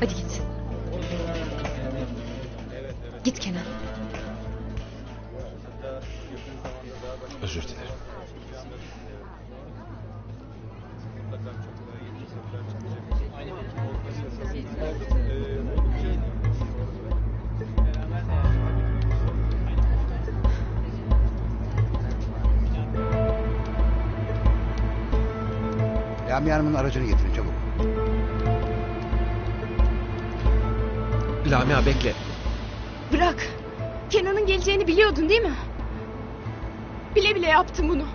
Hadi git. Git Kenan. Özür dilerim. Lamia Hanım'ın aracını getirin Lamia bekle. Bırak. Kenan'ın geleceğini biliyordun değil mi? Bile bile yaptın bunu.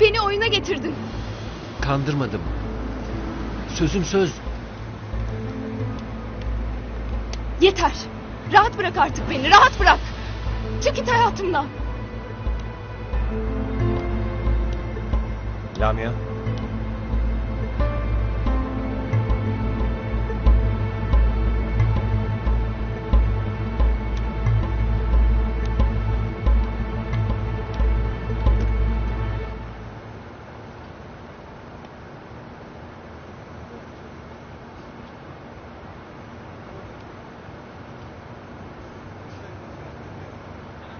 Beni oyuna getirdin. Kandırmadım. Sözüm söz. Yeter. Rahat bırak artık beni. Rahat bırak. Çık git hayatımdan. Lamia.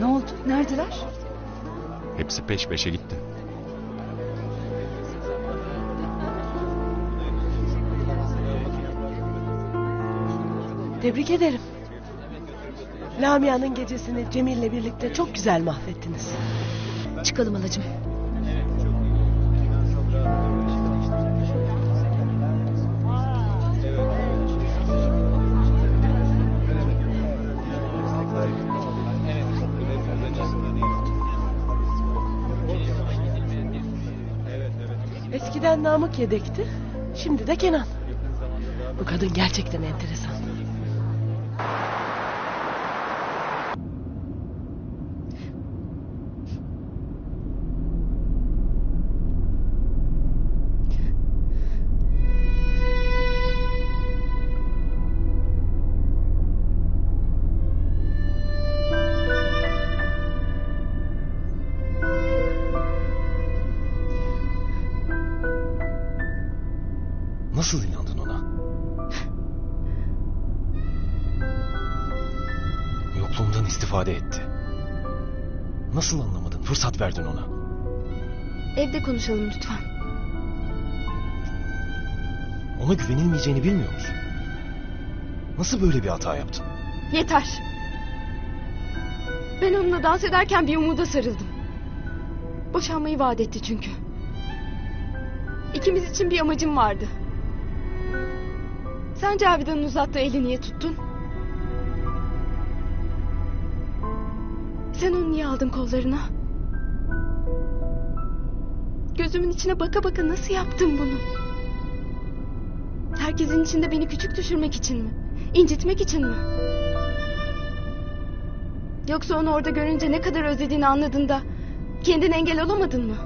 Ne oldu? Neredeler? Hepsi peş peşe gitti. Tebrik ederim. Lamia'nın gecesini Cemil'le birlikte çok güzel mahvettiniz. Çıkalım halacığım. Eskiden Namık yedekti, şimdi de Kenan. Bu kadın gerçekten enteresan. Nasıl inandın ona? Yokluğumdan istifade etti. Nasıl anlamadın? Fırsat verdin ona. Evde konuşalım lütfen. Ona güvenilmeyeceğini bilmiyor musun? Nasıl böyle bir hata yaptın? Yeter. Ben onunla dans ederken bir umuda sarıldım. Boşanmayı vaat etti çünkü. İkimiz için bir amacım vardı. Sen Cavidan'ın uzattığı eli niye tuttun? Sen onu niye aldın kollarına? Gözümün içine baka baka nasıl yaptın bunu? Herkesin içinde beni küçük düşürmek için mi? İncitmek için mi? Yoksa onu orada görünce ne kadar özlediğini anladın da kendine engel olamadın mı?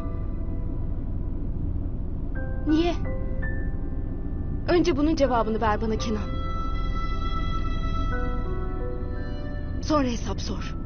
Niye? Önce bunun cevabını ver bana Kenan. Sonra hesap sor.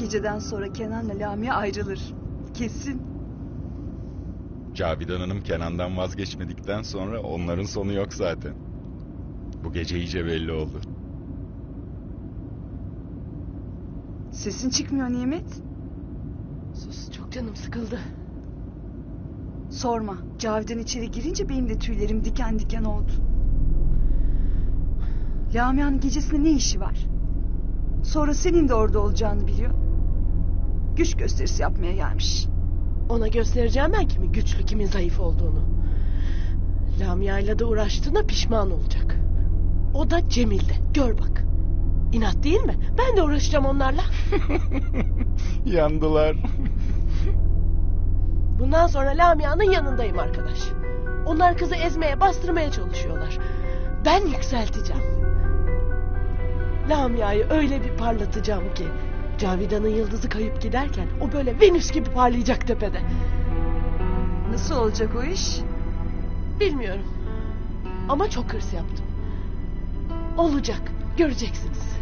Geceden sonra Kenan'la Lamia ayrılır. Kesin. Cavidan Hanım Kenan'dan vazgeçmedikten sonra onların sonu yok zaten. Bu gece iyice belli oldu. Sesin çıkmıyor Nimet. Sus çok canım sıkıldı. Sorma. Cavidan içeri girince benim de tüylerim diken diken oldu. Lamia'nın gecesinde ne işi var? Sonra senin de orada olacağını biliyor. Güç gösterisi yapmaya gelmiş. Ona göstereceğim ben kimin güçlü kimin zayıf olduğunu. Lamia'yla da uğraştığına pişman olacak. O da Cemil'de. Gör bak. İnat değil mi? Ben de uğraşacağım onlarla. Yandılar. Bundan sonra Lamia'nın yanındayım arkadaş. Onlar kızı ezmeye, bastırmaya çalışıyorlar. Ben yükselteceğim. Lamia'yı öyle bir parlatacağım ki... Cavidan'ın yıldızı kayıp giderken o böyle Venüs gibi parlayacak tepede. Nasıl olacak o iş? Bilmiyorum. Ama çok hırs yaptım. Olacak. Göreceksiniz.